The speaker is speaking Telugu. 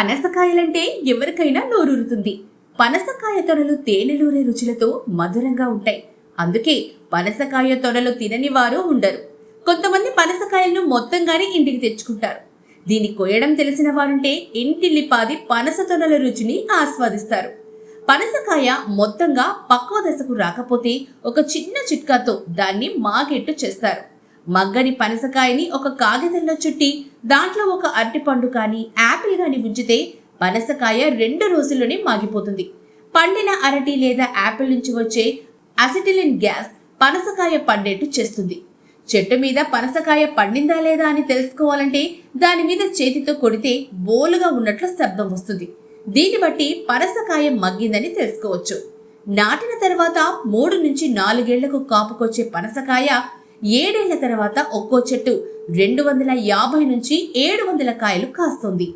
పనసకాయలంటే ఎవరికైనా నోరూరుతుంది. పనసకాయ తొనలు తేనెలూరే రుచులతో మధురంగా ఉంటాయి. అందుకే పనసకాయ తొనలు తినని వారు ఉండరు. కొంతమంది పనసకాయలను మొత్తంగానే ఇంటికి తెచ్చుకుంటారు. దీన్ని కొయ్యడం తెలిసిన వారుంటే ఇంటిల్లిపాది పనస తొనల రుచిని ఆస్వాదిస్తారు. పనసకాయ మొత్తంగా పక్వ దశకు రాకపోతే ఒక చిన్న చిట్కాతో దాన్ని మాగెట్టు చేస్తారు. మగ్గని పనసకాయని ఒక కాగితంలో చుట్టి దాంట్లో ఒక అరటిపండు కానీ యాపిల్ కానీ ఉంచితే పనసకాయ రెండు రోజుల్లోనే మాగిపోతుంది. పండిన అరటి లేదా యాపిల్ నుంచి వచ్చే అసిటిలిన్ గ్యాస్ పనసకాయ పండేట్టు చేస్తుంది. చెట్టు మీద పనసకాయ పండిందా లేదా అని తెలుసుకోవాలంటే దాని మీద చేతితో కొడితే బోలుగా ఉన్నట్లు శబ్దం వస్తుంది. దీన్ని బట్టి పనసకాయ మగ్గిందని తెలుసుకోవచ్చు. నాటిన తర్వాత మూడు నుంచి నాలుగేళ్ళకు కాపుకొచ్చే పనసకాయ ఏడేళ్ళ తర్వాత ఒక్కో చెట్టు రెండు వందల యాభై నుంచి ఏడు వందల కాయలు కాస్తుంది.